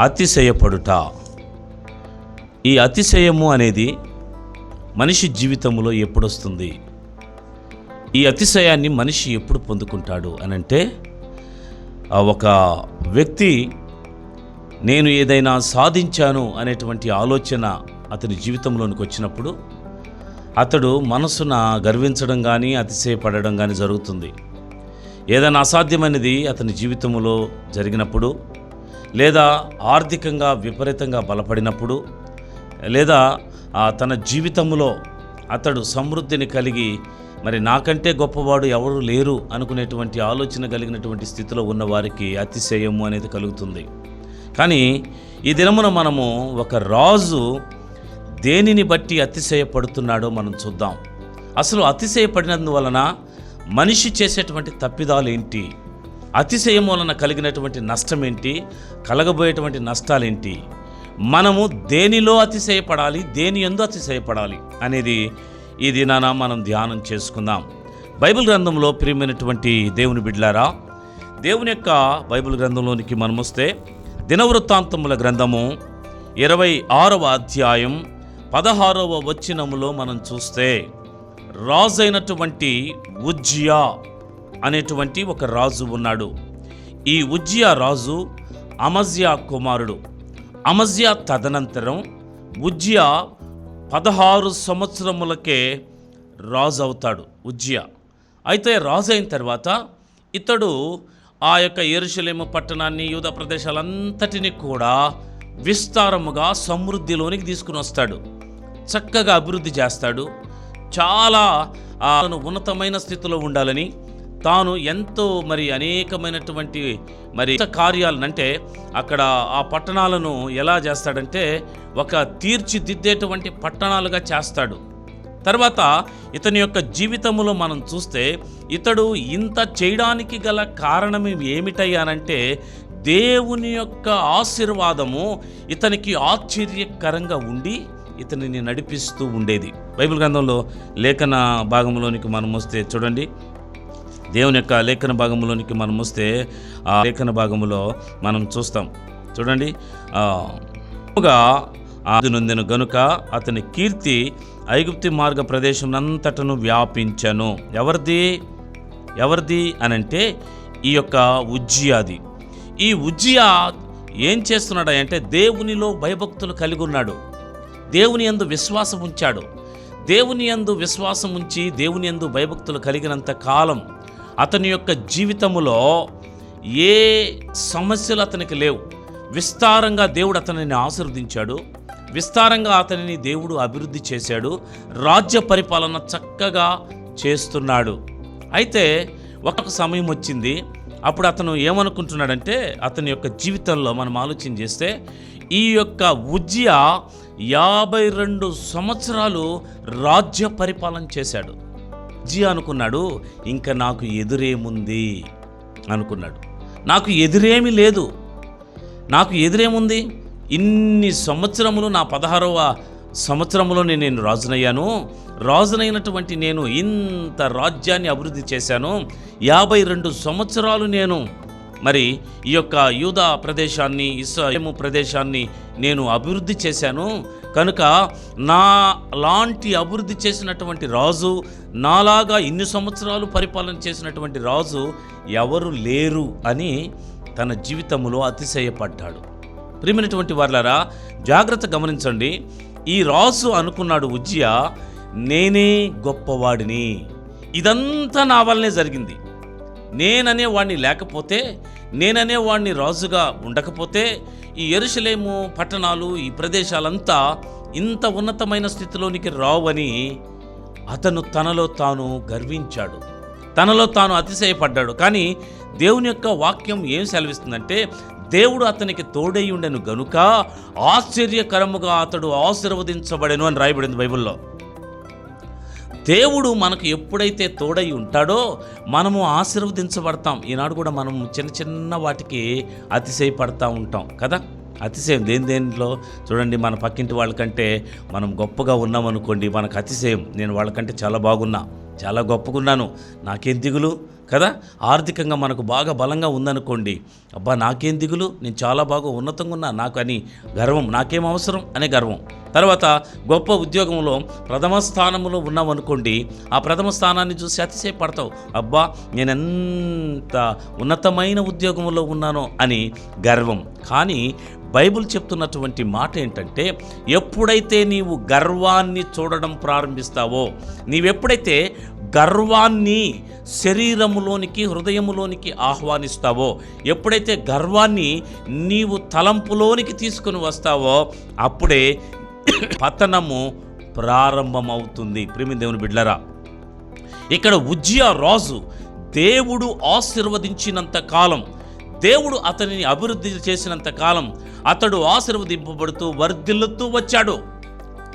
అతిశయపడుట. ఈ అతిశయము అనేది మనిషి జీవితంలో ఎప్పుడొస్తుంది? ఈ అతిశయాన్ని మనిషి ఎప్పుడు పొందుకుంటాడు అని అంటే ఒక వ్యక్తి నేను ఏదైనా సాధించాను అనేటువంటి ఆలోచన అతని జీవితంలోనికి వచ్చినప్పుడు అతడు మనసున గర్వించడం కానీ అతిశయపడడం కానీ జరుగుతుంది. ఏదైనా అసాధ్యమైనది అతని జీవితంలో జరిగినప్పుడు లేదా ఆర్థికంగా విపరీతంగా బలపడినప్పుడు లేదా తన జీవితంలో అతడు సమృద్ధిని కలిగి మరి నాకంటే గొప్పవాడు ఎవరు లేరు అనుకునేటువంటి ఆలోచన కలిగినటువంటి స్థితిలో ఉన్న వారికి అతిశయము అనేది కలుగుతుంది. కానీ ఈ దినమున మనము ఒక రాజు దేనిని బట్టి అతిశయపడుతున్నాడో మనం చూద్దాం. అసలు అతిశయపడినందువలన మనిషి చేసేటువంటి తప్పిదాలు ఏంటి? అతిశయం వలన కలిగినటువంటి నష్టం ఏంటి కలగబోయేటువంటి నష్టాలేంటి? మనము దేనిలో అతిశయపడాలి? దేని ఎందు అతిశయపడాలి? అనేది ఈ దినాన మనం ధ్యానం చేసుకుందాం. బైబిల్ గ్రంథంలో ప్రియమైనటువంటి దేవుని బిడ్లారా దేవుని యొక్క బైబిల్ గ్రంథంలోనికి మనం వస్తే దినవృత్తాంతముల గ్రంథము ఇరవై ఆరవ అధ్యాయం పదహారవ వచ్చినములో మనం చూస్తే రాజైనటువంటి ఉజ్జియా అనేటువంటి ఒక రాజు ఉన్నాడు. ఈ ఉజ్జియా రాజు అమజ్యా కుమారుడు. అమజ్యా తదనంతరం ఉజ్జియా పదహారు సంవత్సరములకే రాజు అవుతాడు ఉజ్జియా. అయితే రాజు అయిన తర్వాత ఇతడు ఆ యొక్క ఎరుషలేము పట్టణాన్ని యూద ప్రదేశాలంతటిని కూడా విస్తారముగా సమృద్ధిలోనికి తీసుకుని వస్తాడు. చక్కగా అభివృద్ధి చేస్తాడు. చాలా ఉన్నతమైన స్థితిలో ఉండాలని తాను ఎంతో మరి అనేకమైనటువంటి మరి కార్యాలను అంటే అక్కడ ఆ పట్టణాలను ఎలా చేస్తాడంటే ఒక తీర్చిదిద్దేటువంటి పట్టణాలుగా చేస్తాడు. తర్వాత ఇతని యొక్క జీవితంలో మనం చూస్తే ఇతడు ఇంత చేయడానికి గల కారణం ఏమిటయ్యానంటే దేవుని యొక్క ఆశీర్వాదము ఇతనికి ఆశ్చర్యకరంగా ఉండి ఇతనిని నడిపిస్తూ ఉండేది. బైబిల్ గ్రంథంలో లేఖన భాగంలోనికి మనం వస్తే చూడండి. దేవుని యొక్క లేఖన భాగంలోనికి మనం వస్తే ఆ లేఖన భాగంలో మనం చూస్తాం. చూడండి. నొందిన ఆది గనుక అతని కీర్తి ఐగుప్తి మార్గ ప్రదేశం అంతటను వ్యాపించను. ఎవరిది? ఎవరిది అని అంటే ఈ యొక్క ఉజ్జియాది. ఈ ఉజ్జియా ఏం చేస్తున్నాడు అంటే దేవునిలో భయభక్తులు కలిగి ఉన్నాడు. దేవుని యందు విశ్వాసం ఉంచాడు. దేవుని యందు విశ్వాసం ఉంచి దేవుని యందు భయభక్తులు కలిగినంత కాలం అతని యొక్క జీవితములో ఏ సమస్యలు అతనికి లేవు. విస్తారంగా దేవుడు అతనిని ఆశీర్వదించాడు. విస్తారంగా అతనిని దేవుడు అభివృద్ధి చేశాడు. రాజ్య పరిపాలన చక్కగా చేస్తున్నాడు. అయితే ఒక సమయం వచ్చింది. అప్పుడు అతను ఏమనుకుంటున్నాడంటే అతని యొక్క జీవితంలో మనం ఆలోచన చేస్తే ఈ యొక్క ఉజ్జియా యాభై రెండు సంవత్సరాలు రాజ్య పరిపాలన చేశాడు. జీ అనుకున్నాడు ఇంకా నాకు ఎదురేముంది అనుకున్నాడు. నాకు ఎదురేమి లేదు. నాకు ఎదురేముంది ఇన్ని సంవత్సరములు నా పదహారవ సంవత్సరంలోనే నేను రాజునయ్యాను. రాజునైనటువంటి నేను ఇంత రాజ్యాన్ని అభివృద్ధి చేశాను. యాభై రెండు సంవత్సరాలు నేను మరి ఈ యొక్క యూదా ప్రదేశాన్ని ఇస్రాయము ప్రదేశాన్ని నేను అభివృద్ధి చేశాను. కనుక నా లాంటి అభివృద్ధి చేసినటువంటి రాజు నాలాగా ఇన్ని సంవత్సరాలు పరిపాలన చేసినటువంటి రాజు ఎవరు లేరు అని తన జీవితంలో అతిశయపడ్డాడు. ప్రియమైనటువంటి వాళ్ళారా జాగ్రత్త గమనించండి. ఈ రాజు అనుకున్నాడు ఉజ్జియా నేనే గొప్పవాడిని. ఇదంతా నా వల్లనే జరిగింది. నేననే వాడిని లేకపోతే నేననే వాడిని రాజుగా ఉండకపోతే ఈ ఎరుసలేము పట్టణాలు ఈ ప్రదేశాలంతా ఇంత ఉన్నతమైన స్థితిలోనికి రావని అతను తనలో తాను గర్వించాడు. తనలో తాను అతిశయపడ్డాడు. కానీ దేవుని యొక్క వాక్యం ఏం సెలవిస్తుందంటే దేవుడు అతనికి తోడై గనుక ఆశ్చర్యకరముగా అతడు ఆశీర్వదించబడెను అని రాయబడింది బైబిల్లో. దేవుడు మనకు ఎప్పుడైతే తోడై ఉంటాడో మనము ఆశీర్వదించబడతాం. ఈనాడు కూడా మనం చిన్న చిన్న వాటికి అతిశయపడతా ఉంటాం కదా? అతిశయం దేని దేనిలో? చూడండి మన పక్కింటి వాళ్ళకంటే మనం గొప్పగా ఉన్నామనుకోండి మనకు అతిశయం. నేను వాళ్ళకంటే చాలా బాగున్నా చాలా గొప్పగా ఉన్నాను నాకేం దిగులు? కదా? ఆర్థికంగా మనకు బాగా బలంగా ఉందనుకోండి అబ్బా నాకేం దిగులు? నేను చాలా బాగా ఉన్నతంగా ఉన్నా నాకు అని గర్వం నాకేం అవసరం అనే గర్వం. తర్వాత గొప్ప ఉద్యోగంలో ప్రథమ స్థానంలో ఉన్నాం అనుకోండి ఆ ప్రథమ స్థానాన్ని చూసి అతిశయపడతావు అబ్బా నేను ఎంత ఉన్నతమైన ఉద్యోగంలో ఉన్నానో అని గర్వం. కానీ బైబిల్ చెప్తున్నటువంటి మాట ఏంటంటే ఎప్పుడైతే నీవు గర్వాన్ని చూడడం ప్రారంభిస్తావో నీవెప్పుడైతే గర్వాన్ని శరీరములోనికి హృదయములోనికి ఆహ్వానిస్తావో ఎప్పుడైతే గర్వాన్ని నీవు తలంపులోనికి తీసుకుని వస్తావో అప్పుడే పతనము ప్రారంభమవుతుంది. ప్రేమి దేవుని బిడ్లరా ఇక్కడ ఉజ్జియా రాజు దేవుడు ఆశీర్వదించినంత కాలం దేవుడు అతనిని అభివృద్ధి చేసినంత కాలం అతడు ఆశీర్వదింపబడుతూ వర్ధిల్లుతూ వచ్చాడు.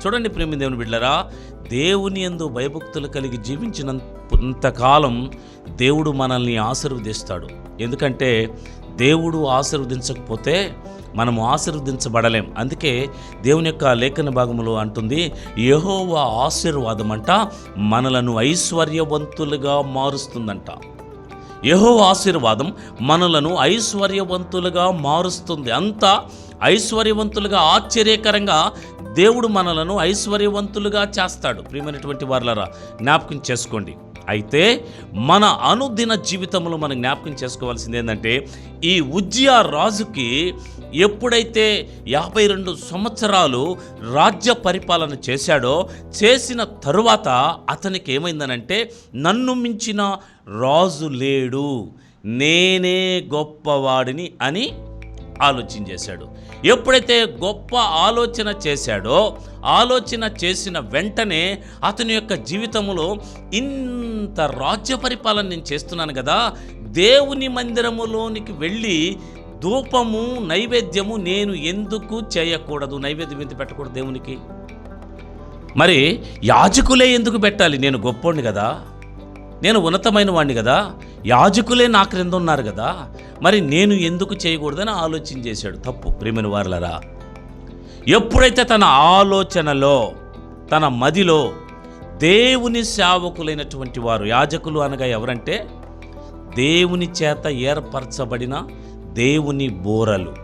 చూడండి ప్రేమి దేవుని బిడ్డరా దేవుని ఎందు భయభక్తులు కలిగి జీవించినంతకాలం దేవుడు మనల్ని ఆశీర్వదిస్తాడు. ఎందుకంటే దేవుడు ఆశీర్వదించకపోతే మనము ఆశీర్వదించబడలేం. అందుకే దేవుని యొక్క లేఖన భాగములో అంటుంది యెహోవా ఆశీర్వాదం అంట మనలను ఐశ్వర్యవంతులుగా మారుస్తుందంట. యహో ఆశీర్వాదం మనలను ఐశ్వర్యవంతులుగా మారుస్తుంది. అంత ఐశ్వర్యవంతులుగా ఆశ్చర్యకరంగా దేవుడు మనలను ఐశ్వర్యవంతులుగా చేస్తాడు. ప్రియమైనటువంటి వారులరా జ్ఞాపకం చేసుకోండి. అయితే మన అనుదిన జీవితంలో మనం జ్ఞాపకం చేసుకోవాల్సింది ఏంటంటే ఈ ఉజ్జియా రాజుకి ఎప్పుడైతే యాభై రెండు సంవత్సరాలు రాజ్య పరిపాలన చేశాడో చేసిన తరువాత అతనికి ఏమైందనంటే నన్ను మించిన రాజు లేడు. నేనే గొప్పవాడిని అని ఆలోచన చేశాడు. ఎప్పుడైతే గొప్ప ఆలోచన చేశాడో ఆలోచన చేసిన వెంటనే అతని యొక్క జీవితంలో ఇంత రాజ్య పరిపాలన నేను చేస్తున్నాను కదా దేవుని మందిరములోనికి వెళ్ళి ధూపము నైవేద్యము నేను ఎందుకు చేయకూడదు? నైవేద్యం ఎందుకు పెట్టకూడదు దేవునికి? మరి యాజకులే ఎందుకు పెట్టాలి? నేను గొప్పోండి కదా. నేను ఉన్నతమైన వాడిని కదా? యాజకులే నా క్రింద ఉన్నారు కదా? మరి నేను ఎందుకు చేయకూడదని ఆలోచన చేశాడు. తప్పు. ప్రేమిన వారులరా ఎప్పుడైతే తన ఆలోచనలో తన మదిలో దేవుని సేవకులైనటువంటి వారు యాజకులు అనగా ఎవరంటే? దేవుని చేత ఏర్పరచబడిన దేవుని బోరలు.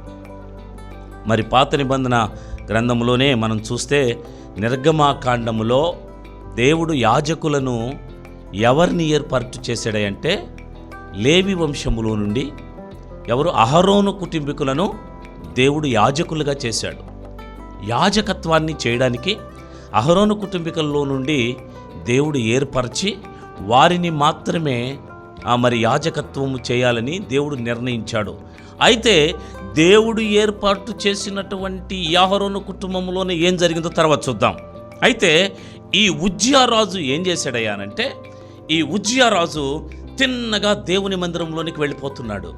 మరి పాత నిబంధన గ్రంథంలోనే మనం చూస్తే నిర్గమాకాండములో దేవుడు యాజకులను ఎవరిని ఏర్పాటు చేశాడంటే లేవి వంశములో నుండి ఎవరు అహరోను కుటుంబీకులను దేవుడు యాజకులుగా చేశాడు. యాజకత్వాన్ని చేయడానికి అహరోను కుటుంబీకుల్లో నుండి దేవుడు ఏర్పరిచి వారిని మాత్రమే ఆ మరి యాజకత్వము చేయాలని దేవుడు నిర్ణయించాడు. అయితే దేవుడు ఏర్పాటు చేసినటువంటి యాహరోను కుటుంబంలోనే ఏం జరిగిందో తర్వాత చూద్దాం. అయితే ఈ ఉజ్జియారాజు ఏం చేశాడయ్యానంటే ఈ ఉజ్జియారాజు తిన్నగా దేవుని మందిరంలోనికి వెళ్ళిపోతున్నాడు.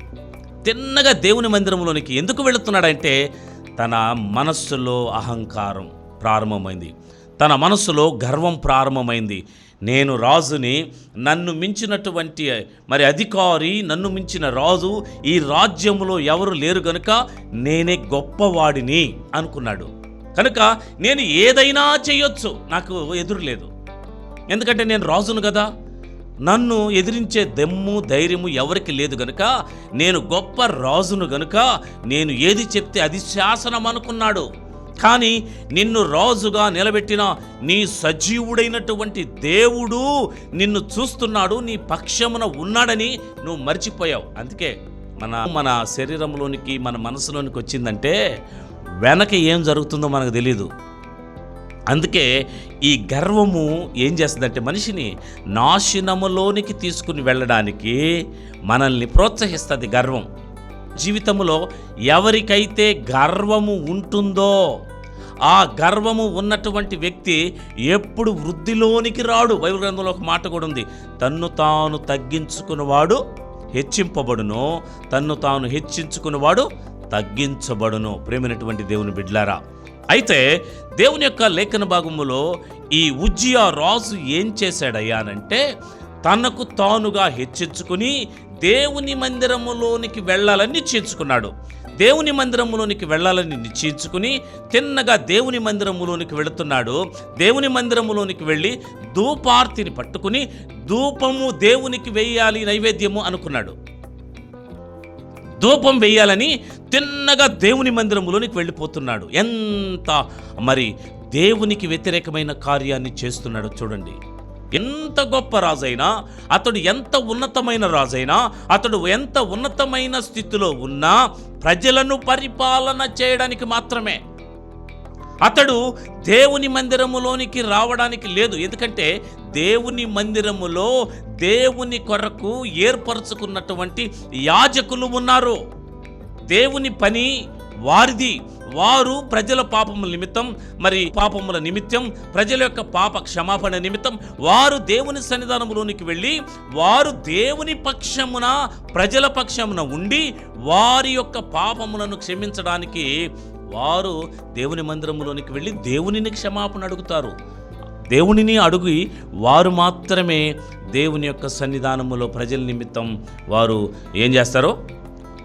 తిన్నగా దేవుని మందిరంలోనికి ఎందుకు వెళుతున్నాడంటే తన మనస్సులో అహంకారం ప్రారంభమైంది. తన మనస్సులో గర్వం ప్రారంభమైంది. నేను రాజుని నన్ను మించినటువంటి మరి అధికారి నన్ను మించిన రాజు ఈ రాజ్యంలో ఎవరు లేరు గనుక నేనే గొప్పవాడిని అనుకున్నాడు. కనుక నేను ఏదైనా చేయొచ్చు నాకు ఎదురు లేదు. ఎందుకంటే నేను రాజును కదా. నన్ను ఎదిరించే దెమ్ము ధైర్యము ఎవరికి లేదు గనుక నేను గొప్ప రాజును గనుక నేను ఏది చెప్తే అది శాసనం అనుకున్నాడు. కానీ నిన్ను రాజుగా నిలబెట్టిన నీ సజీవుడైనటువంటి దేవుడు నిన్ను చూస్తున్నాడు నీ పక్షమున ఉన్నాడని నువ్వు మర్చిపోయావు. అందుకే మన మన శరీరంలోనికి మన మనసులోనికి వచ్చిందంటే వెనక ఏం జరుగుతుందో మనకు తెలియదు అందుకే ఈ గర్వము ఏం చేస్తుందంటే మనిషిని నాశనములోనికి తీసుకుని వెళ్ళడానికి మనల్ని ప్రోత్సహిస్తుంది గర్వం. జీవితంలో ఎవరికైతే గర్వము ఉంటుందో ఆ గర్వము ఉన్నటువంటి వ్యక్తి ఎప్పుడు వృద్ధిలోనికి రాడు. బైబిల్ గ్రంథంలో ఒక మాట కూడా ఉంది. తన్ను తాను తగ్గించుకున్నవాడు హెచ్చింపబడును. తన్ను తాను హెచ్చించుకున్నవాడు తగ్గించబడును. ప్రేమైనటువంటి దేవుని బిడ్లారా అయితే దేవుని యొక్క లేఖన భాగములో ఈ ఉజ్జియా రాజు ఏం చేశాడయ్యానంటే తనకు తానుగా హెచ్చించుకుని దేవుని మందిరములోనికి వెళ్ళాలని నిశ్చయించుకున్నాడు. దేవుని మందిరములోనికి వెళ్ళాలని నిశ్చయించుకుని తిన్నగా దేవుని మందిరములోనికి వెళుతున్నాడు. దేవుని మందిరములోనికి వెళ్ళి ధూపార్తిని పట్టుకుని ధూపము దేవునికి వేయాలి నైవేద్యము అనుకున్నాడు. ధూపం వేయాలని తిన్నగా దేవుని మందిరములోనికి వెళ్ళిపోతున్నాడు. ఎంత మరి దేవునికి వ్యతిరేకమైన కార్యాన్ని చేస్తున్నాడో చూడండి. ఎంత గొప్ప రాజైనా అతడు ఎంత ఉన్నతమైన రాజైనా అతడు ఎంత ఉన్నతమైన స్థితిలో ఉన్నా ప్రజలను పరిపాలన చేయడానికి మాత్రమే. అతడు దేవుని మందిరములోనికి రావడానికి లేదు. ఎందుకంటే దేవుని మందిరములో దేవుని కొరకు ఏర్పరచుకున్నటువంటి యాజకులు ఉన్నారు. దేవుని పని వారిది. వారు ప్రజల పాపముల నిమిత్తం మరి పాపముల నిమిత్తం ప్రజల యొక్క పాప క్షమాపణ నిమిత్తం వారు దేవుని సన్నిధానములోనికి వెళ్ళి వారు దేవుని పక్షమున ప్రజల పక్షమున ఉండి వారి యొక్క పాపములను క్షమించడానికి వారు దేవుని మందిరములోనికి వెళ్ళి దేవునిని క్షమాపణ అడుగుతారు. దేవునిని అడుగు వారు మాత్రమే దేవుని యొక్క సన్నిధానములో ప్రజల నిమిత్తం వారు ఏం చేస్తారో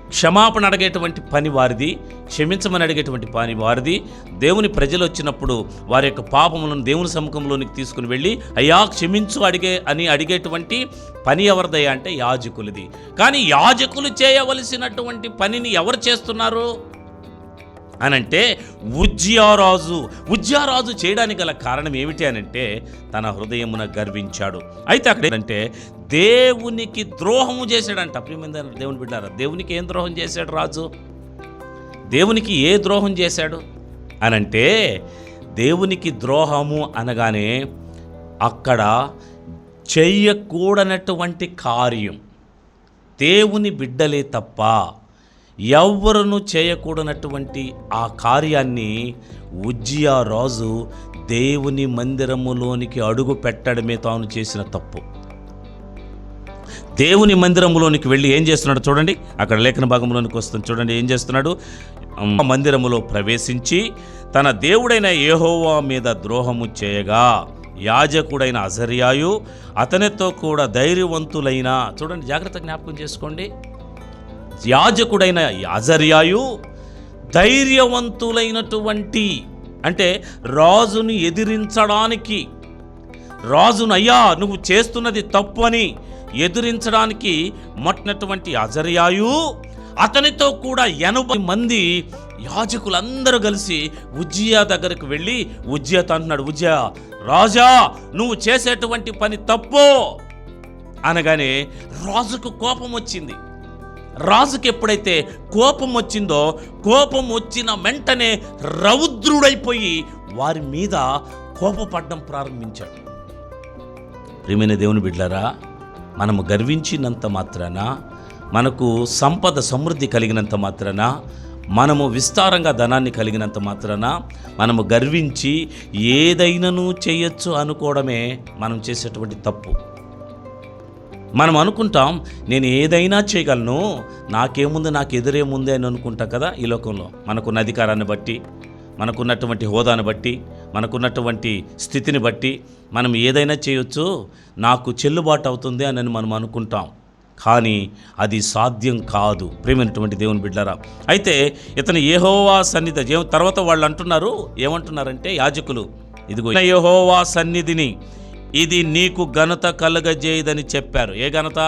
క్షమాపణ అడిగేటువంటి పని వారిది క్షమించమని అడిగేటువంటి పని వారిది. దేవుని ప్రజలు వచ్చినప్పుడు వారి యొక్క పాపములను దేవుని సముఖంలోనికి తీసుకుని వెళ్ళి అయ్యా క్షమించు అడిగే అని అడిగేటువంటి పని ఎవరిదయ్యా అంటే యాజకులది. కానీ యాజకులు చేయవలసినటువంటి పనిని ఎవరు చేస్తున్నారు? అనంటే ఉజ్జయారాజు. ఉజ్జయారాజు చేయడానికి గల కారణం ఏమిటి అనంటే తన హృదయమున గర్వించాడు. అయితే అక్కడ ఏంటంటే దేవునికి ద్రోహము చేశాడంట. ప్రియమైన దేవుని బిడ్డారా దేవునికి ఏం ద్రోహం చేశాడు రాజు? దేవునికి ఏ ద్రోహం చేశాడు? అనంటే దేవునికి ద్రోహము అనగానే అక్కడ చెయ్యకూడనటువంటి కార్యం దేవుని బిడ్డలే తప్ప ఎవ్వరును చేయకూడనటువంటి ఆ కార్యాన్ని ఉజ్జియా రాజు దేవుని మందిరములోనికి అడుగు పెట్టడమే తాను చేసిన తప్పు. దేవుని మందిరములోనికి వెళ్ళి ఏం చేస్తున్నాడు చూడండి అక్కడ లేఖన భాగంలోనికి వస్తుంది. చూడండి ఏం చేస్తున్నాడు? మందిరములో ప్రవేశించి తన దేవుడైన ఏహోవా మీద ద్రోహము చేయగా యాజకుడైన అజర్యాయు అతనితో కూడా ధైర్యవంతులైన చూడండి జాగ్రత్త జ్ఞాపకం చేసుకోండి యాజకుడైన యాజర్యాయు ధైర్యవంతులైనటువంటి అంటే రాజుని ఎదిరించడానికి రాజును అయ్యా నువ్వు చేస్తున్నది తప్పు అని ఎదిరించడానికి మొట్టినటువంటి అజర్యాయు అతనితో కూడా ఎనభై మంది యాజకులందరూ కలిసి ఉజ్జియా దగ్గరకు వెళ్ళి ఉజ్జియాతో అంటున్నాడు ఉజ్జయ రాజా నువ్వు చేసేటువంటి పని తప్పు. అనగానే రాజుకు కోపం వచ్చింది. రాజుకి ఎప్పుడైతే కోపం వచ్చిందో కోపం వచ్చిన వెంటనే రౌద్రుడైపోయి వారి మీద కోపపడడం ప్రారంభించాడు. ప్రియమైన దేవుని బిడ్డలారా మనము గర్వించినంత మాత్రాన మనకు సంపద సమృద్ధి కలిగినంత మాత్రాన మనము విస్తారంగా ధనాన్ని కలిగినంత మాత్రాన మనము గర్వించి ఏదైనాను చేయొచ్చు అనుకోవడమే మనం చేసేటువంటి తప్పు. మనం అనుకుంటాం నేను ఏదైనా చేయగలను నాకేముంది నాకు ఎదురేముంది అని అనుకుంటాం కదా ఈ లోకంలో. మనకున్న అధికారాన్ని బట్టి మనకున్నటువంటి హోదాను బట్టి మనకున్నటువంటి స్థితిని బట్టి మనం ఏదైనా చేయొచ్చు నాకు చెల్లుబాటు అవుతుంది అని మనం అనుకుంటాం. కానీ అది సాధ్యం కాదు. ప్రేమైనటువంటి దేవుని బిడ్డారా అయితే ఇతను ఏహోవా సన్నిధి ఏ- తర్వాత వాళ్ళు అంటున్నారు ఏమంటున్నారంటే యాజకులు ఇదిగో ఏహోవా సన్నిధిని ఇది నీకు ఘనత కలగజేయదని చెప్పారు. ఏ ఘనత?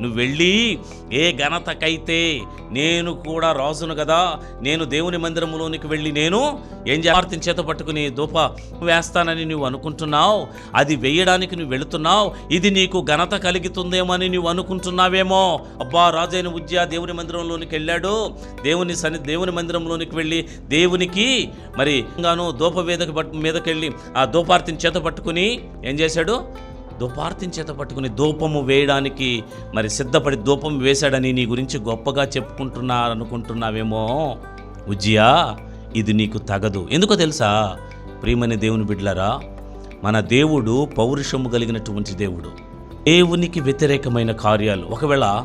నువ్వు వెళ్ళి ఏ ఘనతకైతే నేను కూడా రాజును కదా నేను దేవుని మందిరంలోనికి వెళ్ళి నేను ఏం చేస్తాను చేత పట్టుకుని దూప వేస్తానని నువ్వు అనుకుంటున్నావు అది వేయడానికి నువ్వు వెళుతున్నావు ఇది నీకు ఘనత కలుగుతుందేమని నువ్వు అనుకుంటున్నావేమో? అబ్బా రాజైన ఉద్య దేవుని మందిరంలోనికి వెళ్ళాడు దేవుని సన్ని దేవుని మందిరంలోనికి వెళ్ళి దేవునికి మరి గాను దూప వేదక మీదకెళ్ళి మీదకి వెళ్ళి ఆ దూపార్తిని చేత పట్టుకుని ఏం చేశాడు? దూపార్తిని చేత పట్టుకుని ధూపము వేయడానికి మరి సిద్ధపడి ధూపం వేశాడని నీ గురించి గొప్పగా చెప్పుకుంటున్నారనుకుంటున్నావేమో? ఉజ్జియా ఇది నీకు తగదు. ఎందుకో తెలుసా? ప్రియమని దేవుని బిడ్లరా మన దేవుడు పౌరుషము కలిగినటువంటి దేవుడు. దేవునికి వ్యతిరేకమైన కార్యాలు. ఒకవేళ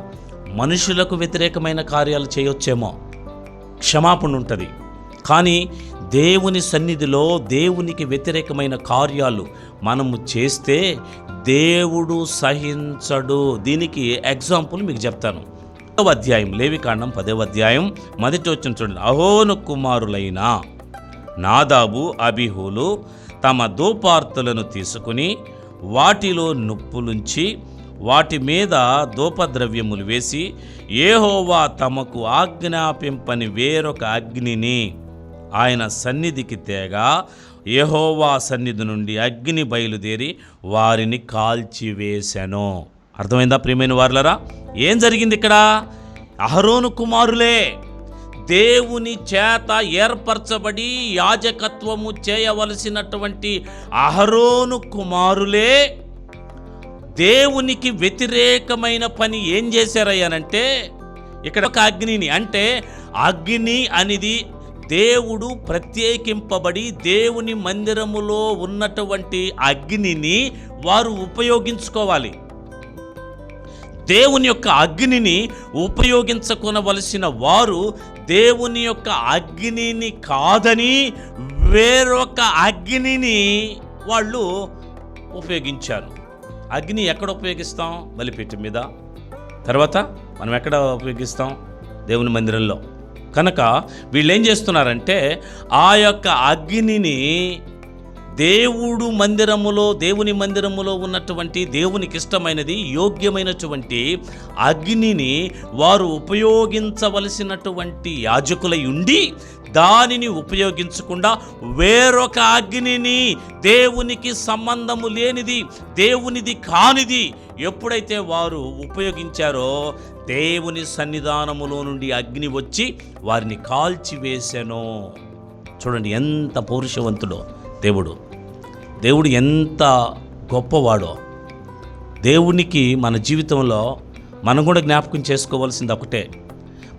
మనుషులకు వ్యతిరేకమైన కార్యాలు చేయొచ్చేమో? క్షమాపణ ఉంటుంది. కానీ దేవుని సన్నిధిలో దేవునికి వ్యతిరేకమైన కార్యాలు మనము చేస్తే దేవుడు సహించడు. దీనికి ఎగ్జాంపుల్ మీకు చెప్తాను. పదవ అధ్యాయం లేవికాండం పదవ అధ్యాయం మొదటి వచ్చిన చూడండి. అహోను కుమారులైన నాదాబు అబిహులు తమ దూపార్తులను తీసుకుని వాటిలో నుప్పులుంచి వాటి మీద దూపద్రవ్యములు వేసి ఏహోవా తమకు ఆజ్ఞాపింపని వేరొక అగ్నిని ఆయన సన్నిధికి తేగా యెహోవా సన్నిధి నుండి అగ్ని బయలుదేరి వారిని కాల్చివేశాను. అర్థమైందా ప్రియమైన వారులరా? ఏం జరిగింది ఇక్కడ? అహరోను కుమారులే దేవుని చేత ఏర్పరచబడి యాజకత్వము చేయవలసినటువంటి అహరోను కుమారులే దేవునికి వ్యతిరేకమైన పని ఏం చేశారయ్యానంటే ఇక్కడ ఒక అగ్నిని అంటే అగ్ని అనేది దేవుడు ప్రత్యేకింపబడి దేవుని మందిరములో ఉన్నటువంటి అగ్నిని వారు ఉపయోగించుకోవాలి. దేవుని యొక్క అగ్నిని ఉపయోగించుకొనవలసిన వారు దేవుని యొక్క అగ్నిని కాదని వేరొక అగ్నిని వాళ్ళు ఉపయోగించారు. అగ్ని ఎక్కడ ఉపయోగిస్తాం? బలిపీఠం మీద. తర్వాత మనం ఎక్కడ ఉపయోగిస్తాం? దేవుని మందిరంలో. కనుక వీళ్ళు ఏం చేస్తున్నారంటే ఆ యొక్క అగ్నిని దేవుడు మందిరములో దేవుని మందిరములో ఉన్నటువంటి దేవునికి ఇష్టమైనది యోగ్యమైనటువంటి అగ్నిని వారు ఉపయోగించవలసినటువంటి యాజకులై ఉండి దానిని ఉపయోగించకుండా వేరొక అగ్నిని దేవునికి సంబంధము లేనిది దేవునిది కానిది ఎప్పుడైతే వారు ఉపయోగించారో దేవుని సన్నిధానములో నుండి అగ్ని వచ్చి వారిని కాల్చివేశాను చూడండి ఎంత పౌరుషవంతుడో దేవుడు. దేవుడు ఎంత గొప్పవాడో. దేవునికి మన జీవితంలో మనం కూడా జ్ఞాపకం చేసుకోవాల్సింది ఒకటే.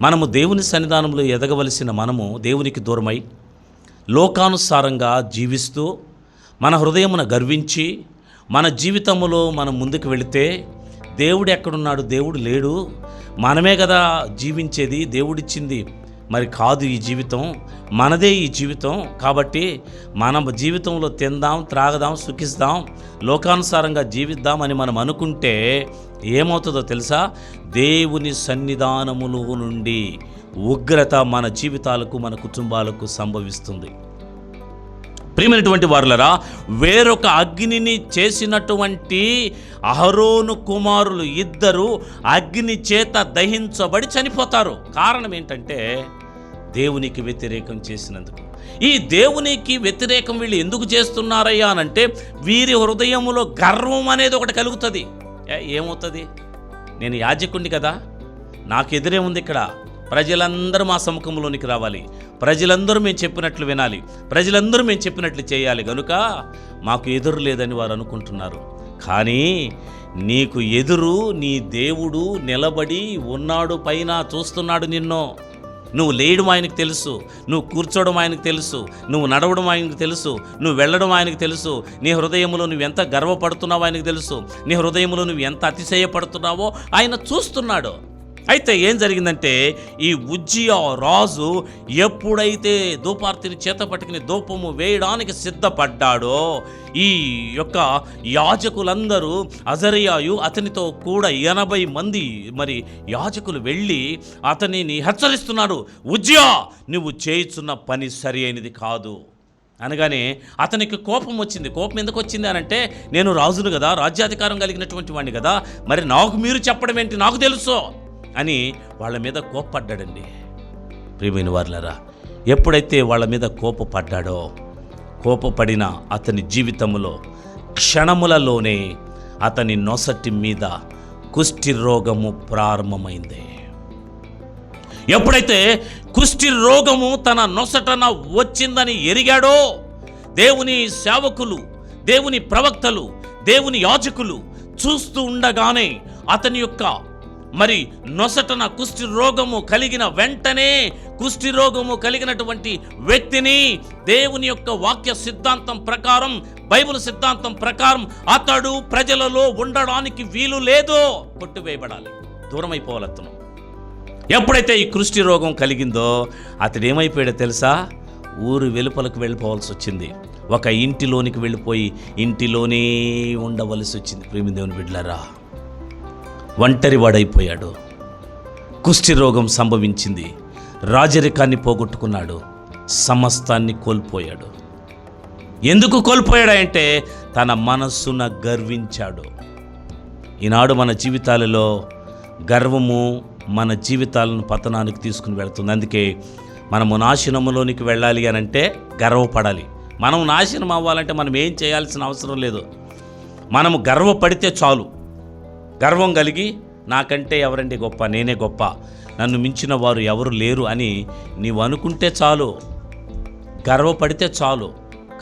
మనము దేవుని సన్నిధానంలో ఎదగవలసిన మనము దేవునికి దూరమై లోకానుసారంగా జీవిస్తూ మన హృదయమున గర్వించి మన జీవితంలో మనం ముందుకు వెళితే దేవుడు ఎక్కడున్నాడు? దేవుడు లేడు. మనమే కదా జీవించేది. దేవుడిచ్చింది మరి కాదు ఈ జీవితం మనదే ఈ జీవితం. కాబట్టి మన జీవితంలో తిందాం త్రాగదాం సుఖిస్తాం లోకానుసారంగా జీవిద్దామని మనం అనుకుంటే ఏమవుతుందో తెలుసా? దేవుని సన్నిధానములో నుండి ఉగ్రత మన జీవితాలకు మన కుటుంబాలకు సంభవిస్తుంది. ప్రియమైనటువంటి వారులరా వేరొక అగ్నిని చేసినటువంటి అహరోను కుమారులు ఇద్దరు అగ్ని చేత దహించబడి చనిపోతారు. కారణం ఏంటంటే దేవునికి వ్యతిరేకం చేసినందుకు. ఈ దేవునికి వ్యతిరేకం వీళ్ళు ఎందుకు చేస్తున్నారయ్యా అనంటే వీరి హృదయంలో గర్వం అనేది ఒకటి కలుగుతుంది. ఏ, ఏమవుతుంది? నేను యాజకుణ్ణి కదా? నాకు ఎదురే ఉంది ఇక్కడ. ప్రజలందరూ మా సముఖంలోనికి రావాలి. ప్రజలందరూ మేము చెప్పినట్లు వినాలి. ప్రజలందరూ మేము చెప్పినట్లు చేయాలి కనుక మాకు ఎదురు లేదని వారు అనుకుంటున్నారు. కానీ నీకు ఎదురు నీ దేవుడు నిలబడి ఉన్నాడు పైన చూస్తున్నాడు నిన్నో. నువ్వు లేయడం ఆయనకు తెలుసు నువ్వు కూర్చోవడం ఆయనకు తెలుసు నువ్వు నడవడం ఆయనకు తెలుసు నువ్వు వెళ్ళడం ఆయనకు తెలుసు నీ హృదయంలో నువ్వు ఎంత గర్వపడుతున్నావో ఆయనకు తెలుసు నీ హృదయంలో నువ్వు ఎంత అతిశయపడుతున్నావో ఆయన చూస్తున్నాడు. అయితే ఏం జరిగిందంటే ఈ ఉజ్జియా రాజు ఎప్పుడైతే దూపార్తిని చేత పట్టుకుని ధూపము వేయడానికి సిద్ధపడ్డాడో ఈ యొక్క యాజకులందరూ అజరియాయు అతనితో కూడా ఎనభై మంది మరి యాజకులు వెళ్ళి అతనిని హెచ్చరిస్తున్నాడు ఉజ్జియా నువ్వు చేయుచున్న పని సరి అయినది కాదు. అనగానే అతనికి కోపం వచ్చింది. కోపం ఎందుకు వచ్చింది అని అంటే నేను రాజును కదా రాజ్యాధికారం కలిగినటువంటి వాడిని కదా మరి నాకు మీరు చెప్పడం ఏంటి? నాకు తెలుసు. అని వాళ్ళ మీద కోప్పడ్డాడండి. ప్రియమైన వార్లరా ఎప్పుడైతే వాళ్ళ మీద కోపపడ్డాడో కోపపడిన అతని జీవితంలో క్షణములలోనే అతని నొసటి మీద కుష్టి రోగము ప్రారంభమైంది. ఎప్పుడైతే కుష్టి రోగము తన నొసటన వచ్చిందని ఎరిగాడో దేవుని సేవకులు దేవుని ప్రవక్తలు దేవుని యాజకులు చూస్తూ ఉండగానే అతని యొక్క మరి నొసటన కుష్టి రోగము కలిగిన వెంటనే కుష్టి రోగము కలిగినటువంటి వ్యక్తిని దేవుని యొక్క వాక్య సిద్ధాంతం ప్రకారం బైబిల్ సిద్ధాంతం ప్రకారం అతడు ప్రజలలో ఉండడానికి వీలు లేదో కొట్టివేయబడాలి. దూరమైపోవాలి అతను ఎప్పుడైతే ఈ కృష్టి రోగం కలిగిందో అతడు ఏమైపోయాడో తెలుసా? ఊరు వెలుపలకు వెళ్ళిపోవాల్సి వచ్చింది. ఒక ఇంటిలోనికి వెళ్ళిపోయి ఇంటిలోనే ఉండవలసి వచ్చింది. ప్రేమి దేవుని బిడ్డలారా. ఒంటరివాడైపోయాడు. కుష్టి రోగం సంభవించింది. రాజరికాన్ని పోగొట్టుకున్నాడు. సమస్తాన్ని కోల్పోయాడు. ఎందుకు కోల్పోయాడంటే తన మనస్సున గర్వించాడు. ఈనాడు మన జీవితాలలో గర్వము మన జీవితాలను పతనానికి తీసుకుని వెళుతుంది. అందుకే మనము నాశనములోనికి వెళ్ళాలి అని అంటే గర్వపడాలి. మనం నాశనం అవ్వాలంటే మనం ఏం చేయాల్సిన అవసరం లేదు. మనము గర్వపడితే చాలు. గర్వం కలిగి నాకంటే ఎవరండి గొప్ప? నేనే గొప్ప. నన్ను మించిన వారు ఎవరు లేరు అని నీవు అనుకుంటే చాలు. గర్వపడితే చాలు.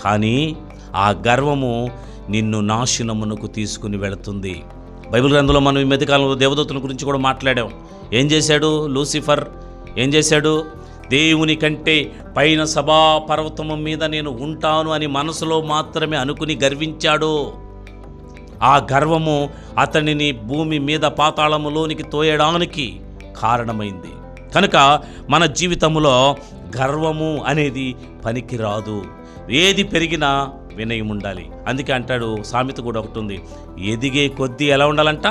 కానీ ఆ గర్వము నిన్ను నాశనమునకు తీసుకుని వెళుతుంది. బైబిల్ గ్రంథంలో మనం ఈ మధ్యకాలంలో దేవదూతుల గురించి కూడా మాట్లాడాం. ఏం చేశాడు లూసిఫర్? ఏం చేశాడు? దేవుని కంటే పైన సభా పర్వతము మీద నేను ఉంటాను అని మనసులో మాత్రమే అనుకుని గర్వించాడు. ఆ గర్వము అతనిని భూమి మీద పాతాళములోనికి తోయడానికి కారణమైంది. కనుక మన జీవితంలో గర్వము అనేది పనికిరాదు. ఏది పెరిగినా వినయం ఉండాలి అందుకే అంటాడు సామెత కూడా ఒకటి ఉంది. ఎదిగే కొద్దీ ఎలా ఉండాలంట?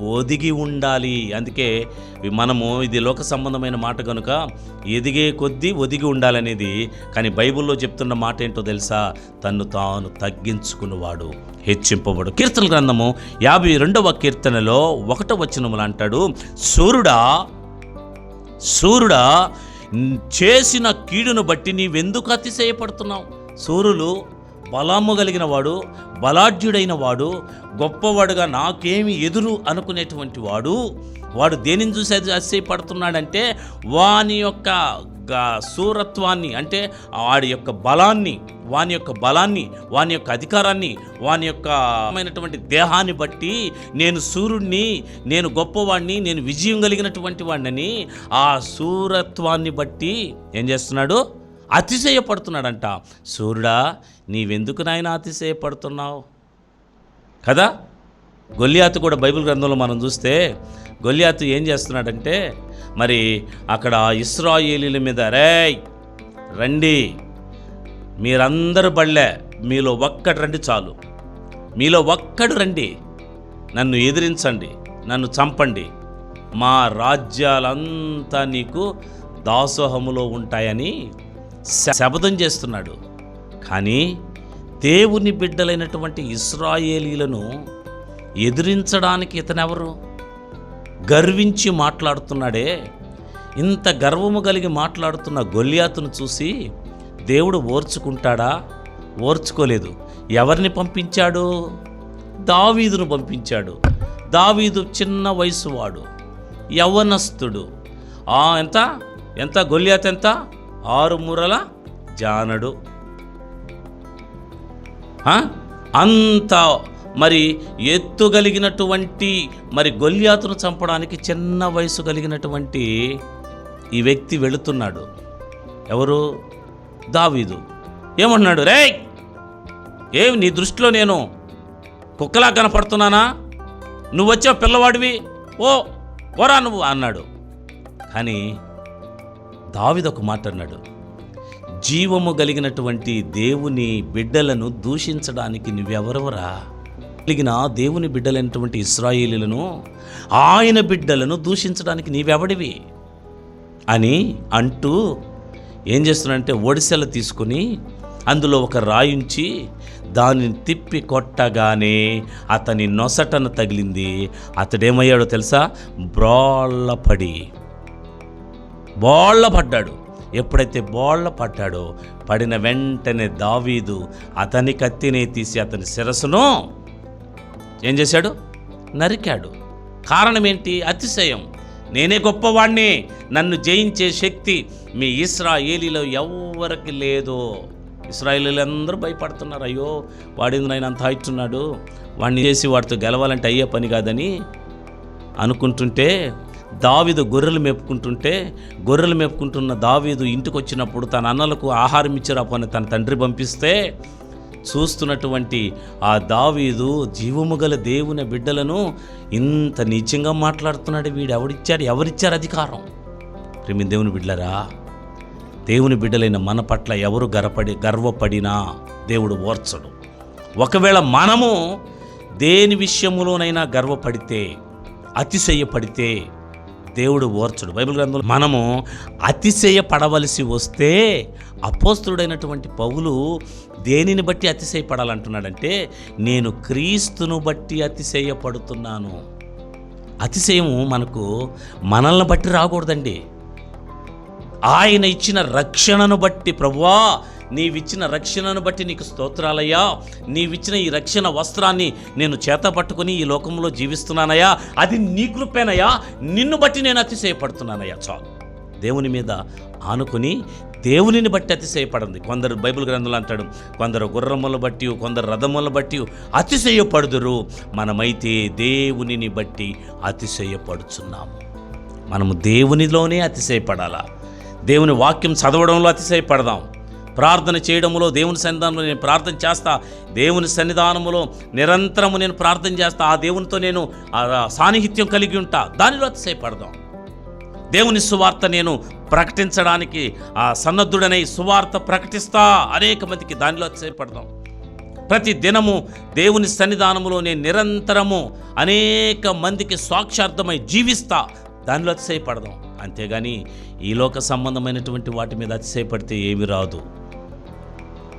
ఒదిగి ఉండాలి. అందుకే మనము ఇది లోక సంబంధమైన మాట కనుక ఎదిగే కొద్దీ ఒదిగి ఉండాలనేది. కానీ బైబిల్లో చెప్తున్న మాట ఏంటో తెలుసా? తన్ను తాను తగ్గించుకున్నవాడు హెచ్చింపబడు. కీర్తన గ్రంథము యాభై రెండవ కీర్తనలో ఒకటో వచనములు అంటాడు సూర్యుడా సూర్యుడా చేసిన కీడును బట్టి నీవెందుకు అతిశయపడుతున్నావు? సూర్యులు బలము కలిగిన వాడు బలాఢ్యుడైన వాడు గొప్పవాడుగా నాకేమి ఎదురు అనుకునేటువంటి వాడు వాడు దేనిని చూసి అది వాని యొక్క శూరత్వాన్ని సూరత్వాన్ని అంటే వాడి యొక్క బలాన్ని వాని యొక్క బలాన్ని వాని యొక్క అధికారాన్ని వాని యొక్క దేహాన్ని బట్టి నేను సూర్యుడిని నేను గొప్పవాడిని నేను విజయం కలిగినటువంటి వాడిని ఆ సూరత్వాన్ని బట్టి ఏం చేస్తున్నాడు? అతిశయపడుతున్నాడంట. సూర్యుడా నీవెందుకు నాయన అతిశయపడుతున్నావు? కదా? గొల్లియాతు కూడా బైబిల్ గ్రంథంలో మనం చూస్తే గొల్లియాతు ఏం చేస్తున్నాడంటే మరి అక్కడ ఇస్రాయేలీల మీద రేయ్ రండి. మీరందరూ బళ్ళే మీలో ఒక్కడు రండి చాలు. మీలో ఒక్కడు రండి. నన్ను ఎదిరించండి. నన్ను చంపండి. మా రాజ్యాలంతా నీకు దాసోహములో ఉంటాయని శ- శపథం చేస్తున్నాడు. కానీ దేవుని బిడ్డలైనటువంటి ఇస్రాయేలీలను ఎదిరించడానికి ఇతనెవరు? గర్వించి మాట్లాడుతున్నాడే. ఇంత గర్వము కలిగి మాట్లాడుతున్న గొల్యాతును చూసి దేవుడు ఓర్చుకుంటాడా? ఓర్చుకోలేదు. ఎవరిని పంపించాడు? దావీదును పంపించాడు. దావీదు చిన్న వయసు వాడు ఆ ఎంత? ఎంత? గొల్యాత్ ఎంత? ఆరుమూరల జానడు. అంత మరి ఎత్తు కలిగినటువంటి మరి గొల్యాతును చంపడానికి చిన్న వయసు కలిగినటువంటి ఈ వ్యక్తి వెళుతున్నాడు. ఎవరు? దావీదు. ఏమంటున్నాడు? రే ఏమి నీ దృష్టిలో నేను కుక్కలా కనపడుతున్నానా? నువ్వు వచ్చావు పిల్లవాడివి? ఓ పోరా నువ్వు అన్నాడు. కానీ దావీదు ఒక మాట అన్నాడు జీవము కలిగినటువంటి దేవుని బిడ్డలను దూషించడానికి నువ్వెవరెవరా? కలిగిన దేవుని బిడ్డలైనటువంటి ఇస్రాయేలీలను ఆయన బిడ్డలను దూషించడానికి నీవెవడివి? అని అంటూ ఏం చేస్తున్నాడంటే ఒడిసెలు తీసుకొని అందులో ఒక రాయించి దానిని తిప్పి కొట్టగానే అతని నొసటను తగిలింది. అతడేమయ్యాడో తెలుసా? బ్రాళ్ళపడి. బోళ్ళ పడ్డాడు. ఎప్పుడైతే బోళ్ళ పడ్డాడో పడిన వెంటనే దావీదు అతని కత్తినే తీసి అతని శిరస్సును ఏం చేశాడు? నరికాడు. కారణం ఏంటి అతిశయం. నేనే గొప్పవాణ్ణి. నన్ను జయించే శక్తి మీ ఇస్రాయేలీలో ఎవ్వరికి లేదో. ఇస్రాయేలీలు అందరూ భయపడుతున్నారు. అయ్యో వాడింది నాయన అంత హైట్ వాడిని చేసి వాడితో గెలవాలంటే అయ్యే పని కాదని అనుకుంటుంటే దావీదు గొర్రెలు మేపుకుంటుంటే గొర్రెలు మేపుకుంటున్న దావీదు ఇంటికి వచ్చినప్పుడు తన అన్నలకు ఆహారం ఇచ్చిరాపని తన తండ్రి పంపిస్తే చూస్తున్నటువంటి ఆ దావీదు జీవము గల దేవుని బిడ్డలను ఇంత నీచంగా మాట్లాడుతున్నాడు వీడు. ఎవడిచ్చాడు ఎవరిచ్చారు అధికారం? ప్రేమి దేవుని బిడ్డలరా దేవుని బిడ్డలైన మన పట్ల ఎవరు గర్వపడి గర్వపడినా దేవుడు ఓర్చడు. ఒకవేళ మనము దేని విషయంలోనైనా గర్వపడితే అతిశయపడితే దేవుడు ఓర్చడు. బైబిల్ గ్రంథంలో మనము అతిశయ పడవలసి వస్తే అపోస్తుడైనటువంటి పౌలు దేనిని బట్టి అతిశయపడాలంటున్నాడంటే నేను క్రీస్తును బట్టి అతిశయపడుతున్నాను. అతిశయము మనకు మనల్ని బట్టి రాకూడదండి. ఆయన ఇచ్చిన రక్షణను బట్టి ప్రభువా నీవిచ్చిన రక్షణను బట్టి నీకు స్తోత్రాలయ్యా. నీవిచ్చిన ఈ రక్షణ వస్త్రాన్ని నేను చేత పట్టుకుని ఈ లోకంలో జీవిస్తున్నానయ్యా. అది నీ కృపేనయ్యా. నిన్ను బట్టి నేను అతిశయపడుతున్నానయ్యా. చాలు. దేవుని మీద ఆనుకుని దేవునిని బట్టి అతిశయపడండి. కొందరు బైబిల్ గ్రంథంలో అంటాడు కొందరు గుర్రములను బట్టి కొందరు రథములను బట్టి అతిశయపడుదురు. మనమైతే దేవునిని బట్టి అతిశయపడుచున్నాము. మనము దేవునిలోనే అతిశయపడాలా? దేవుని వాక్యం చదవడంలో అతిశయపడదాం. ప్రార్థన చేయడంలో దేవుని సన్నిధానంలో నేను ప్రార్థన చేస్తా దేవుని సన్నిధానములో నిరంతరము నేను ప్రార్థన చేస్తా ఆ దేవునితో నేను సాన్నిహిత్యం కలిగి ఉంటా. దానిలో అతిశయపడదాం. దేవుని సువార్త నేను ప్రకటించడానికి ఆ సన్నద్ధుడనై సువార్త ప్రకటిస్తా అనేక మందికి దానిలో అతిశయపడదాం. ప్రతి దినము దేవుని సన్నిధానములో నేను నిరంతరము అనేక మందికి సాక్షార్థమై జీవిస్తా. దానిలో అతిశయపడదాం. అంతేగాని ఈ లోక సంబంధమైనటువంటి వాటి మీద అతిశయపడితే ఏమి రాదు.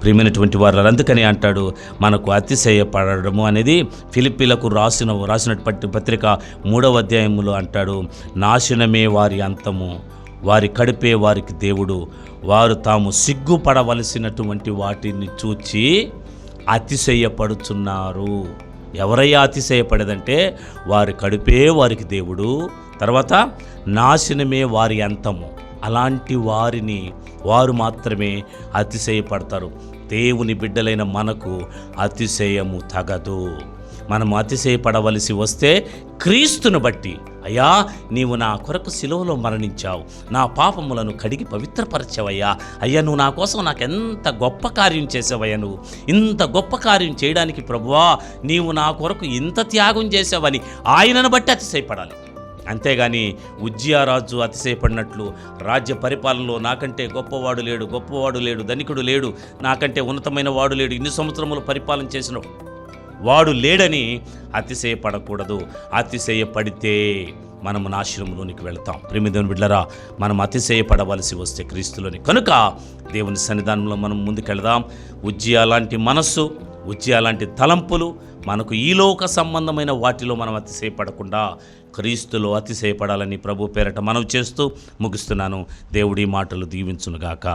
ప్రియమైనటువంటి వారు అందుకని అంటాడు మనకు అతిశయపడము అనేది ఫిలిపిలకు రాసిన రాసినటువంటి పత్రిక మూడవ అధ్యాయంలో అంటాడు నాశనమే వారి అంతము వారి కడిపే వారికి దేవుడు వారు తాము సిగ్గుపడవలసినటువంటి వాటిని చూచి అతిశయపడుచున్నారు. ఎవరయ్యా అతిశయపడేదంటే వారి కడుపే వారికి దేవుడు తర్వాత నాశనమే వారి అంతము అలాంటి వారిని వారు మాత్రమే అతిశయపడతారు. దేవుని బిడ్డలైన మనకు అతిశయము తగదు. మనం అతిశయపడవలసి వస్తే క్రీస్తును బట్టి అయ్యా నీవు నా కొరకు సిలువలో మరణించావు. నా పాపములను కడిగి పవిత్రపరచావయ్యా. అయ్యా నువ్వు నా కోసం నాకు ఎంత గొప్ప కార్యం చేసావయ్యా నువ్వు. ఇంత గొప్ప కార్యం చేయడానికి ప్రభువా నీవు నా కొరకు ఇంత త్యాగం చేసావని ఆయనను బట్టి అతిశయపడాలి. అంతేగాని ఉజ్జయారాజు అతిశయపడినట్లు రాజ్య పరిపాలనలో నాకంటే గొప్పవాడు లేడు గొప్పవాడు లేడు ధనికుడు లేడు నాకంటే ఉన్నతమైన వాడు లేడు ఇన్ని సంవత్సరములు పరిపాలన చేసిన వాడు లేడని అతిశయపడకూడదు. అతిశయపడితే మనము నాశనంలోనికి వెళ్తాం. ప్రేమిదేవుని బిడ్డరా మనం అతిశయపడవలసి వస్తే క్రీస్తులోని కనుక దేవుని సన్నిధానంలో మనం ముందుకెళదాం. ఉజ్జియా లాంటి మనస్సు ఉజ్జియా లాంటి తలంపులు మనకు ఈలోక సంబంధమైన వాటిలో మనం అతిశయపడకుండా క్రీస్తులో అతిశయపడాలని ప్రభు పేరట మనవి చేస్తూ ముగిస్తున్నాను. దేవుడి మాటలు దీవించునుగాక.